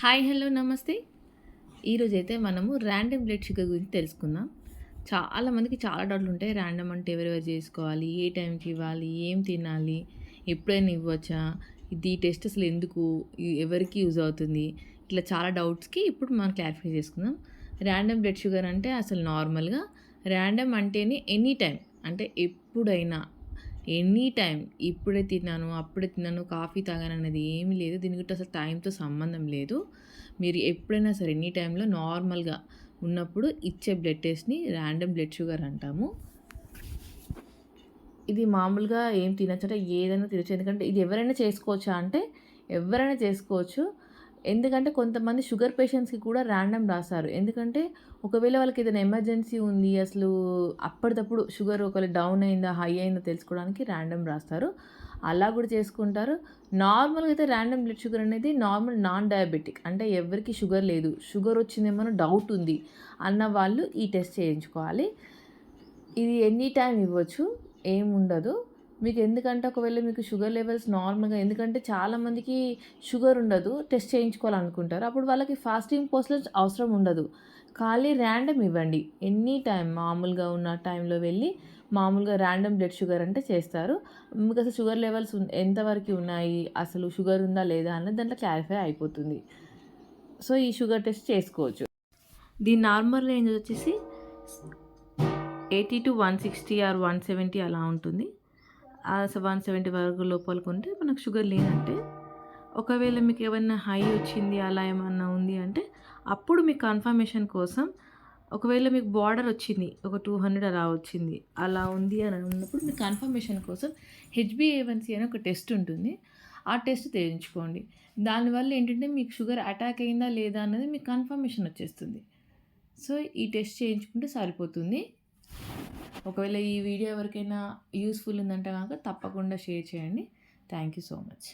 Hi hello నమస్తే. ఈరోజు అయితే మనము ర్యాండమ్ బ్లడ్ షుగర్ గురించి తెలుసుకుందాం. చాలామందికి చాలా డౌట్లు ఉంటాయి ర్యాండమ్ అంటే ఎవరెవరు చేసుకోవాలి ఏ టైంకి ఇవ్వాలి ఏం తినాలి ఎప్పుడైనా ఇవ్వచ్చా ఇది ఈ టెస్ట్ అసలు ఎందుకు ఎవరికి యూజ్ అవుతుంది ఇట్లా చాలా డౌట్స్కి ఇప్పుడు మనం క్లారిఫై చేసుకుందాం. ర్యాండమ్ బ్లడ్ షుగర్ అంటే అసలు నార్మల్గా ర్యాండమ్ అంటేనే ఎనీ టైం అంటే ఎప్పుడైనా ఎనీ టైం ఇప్పుడే తిన్నాను అప్పుడే తిన్నాను కాఫీ తాగాను అనేది ఏమీ లేదు. దీనికి అసలు టైంతో సంబంధం లేదు. మీరు ఎప్పుడైనా సరే ఎనీ టైంలో నార్మల్గా ఉన్నప్పుడు ఇచ్చే బ్లడ్ టెస్ట్ని ర్యాండమ్ బ్లడ్ షుగర్ అంటాము. ఇది మామూలుగా ఏం తినచ్చు అంటే ఏదైనా తినచ్చు. ఎందుకంటే ఇది ఎవరైనా చేసుకోవచ్చా అంటే ఎవరైనా చేసుకోవచ్చు. ఎందుకంటే కొంతమంది షుగర్ పేషెంట్స్కి కూడా ర్యాండమ్ రాస్తారు ఎందుకంటే ఒకవేళ వాళ్ళకి ఏదైనా ఎమర్జెన్సీ ఉంది అసలు అప్పటిదప్పుడు షుగర్ ఒకవేళ డౌన్ అయిందా హై అయిందా తెలుసుకోవడానికి ర్యాండమ్ రాస్తారు. అలా కూడా చేసుకుంటారు. నార్మల్గా అయితే ర్యాండమ్ బ్లడ్ షుగర్ అనేది నార్మల్ నాన్ డయాబెటిక్ అంటే ఎవరికి షుగర్ లేదు. షుగర్ వచ్చిందేమో డౌట్ ఉంది అన్న వాళ్ళు ఈ టెస్ట్ చేయించుకోవాలి. ఇది ఎనీ టైం ఇవ్వచ్చు ఏం ఉండదు. మీకు ఎందుకంటే ఒకవేళ మీకు షుగర్ లెవెల్స్ నార్మల్గా ఎందుకంటే చాలామందికి షుగర్ ఉండదు టెస్ట్ చేయించుకోవాలనుకుంటారు. అప్పుడు వాళ్ళకి ఫాస్టింగ్ పోస్ట్లో అవసరం ఉండదు. ఖాళీ ర్యాండమ్ ఇవ్వండి. ఎనీ టైం మామూలుగా ఉన్న టైంలో వెళ్ళి మామూలుగా ర్యాండమ్ బ్లడ్ షుగర్ అంటే చేస్తారు. మీకు అసలు షుగర్ లెవెల్స్ ఎంతవరకు ఉన్నాయి? అసలు షుగర్ ఉందా లేదా అన్నది దాంట్లో క్లారిఫై అయిపోతుంది. సో ఈ షుగర్ టెస్ట్ చేసుకోవచ్చు. దీని నార్మల్ రేంజ్ వచ్చేసి eighty to one sixty or one seventy అలా ఉంటుంది. వన్ సెవెంటీ వరకు లోపలికి ఉంటే మనకు షుగర్ లేదంటే ఒకవేళ మీకు ఏమైనా హై వచ్చింది అలా ఏమన్నా ఉంది అంటే అప్పుడు మీకు కన్ఫర్మేషన్ కోసం ఒకవేళ మీకు బార్డర్ వచ్చింది ఒక టూ హండ్రెడ్ అలా వచ్చింది అలా ఉంది అని ఉన్నప్పుడు మీకు కన్ఫర్మేషన్ కోసం హెచ్బిఏవన్సీ అని ఒక టెస్ట్ ఉంటుంది. ఆ టెస్ట్ చేయించుకోండి దానివల్ల ఏంటంటే మీకు షుగర్ అటాక్ అయిందా లేదా అన్నది మీకు కన్ఫర్మేషన్ వచ్చేస్తుంది. సో ఈ టెస్ట్ చేయించుకుంటే సరిపోతుంది. ఒకవేళ ఈ వీడియో ఎవరికైనా యూస్ఫుల్ ఉందంటే కనుక తప్పకుండా షేర్ చేయండి. Thank you so much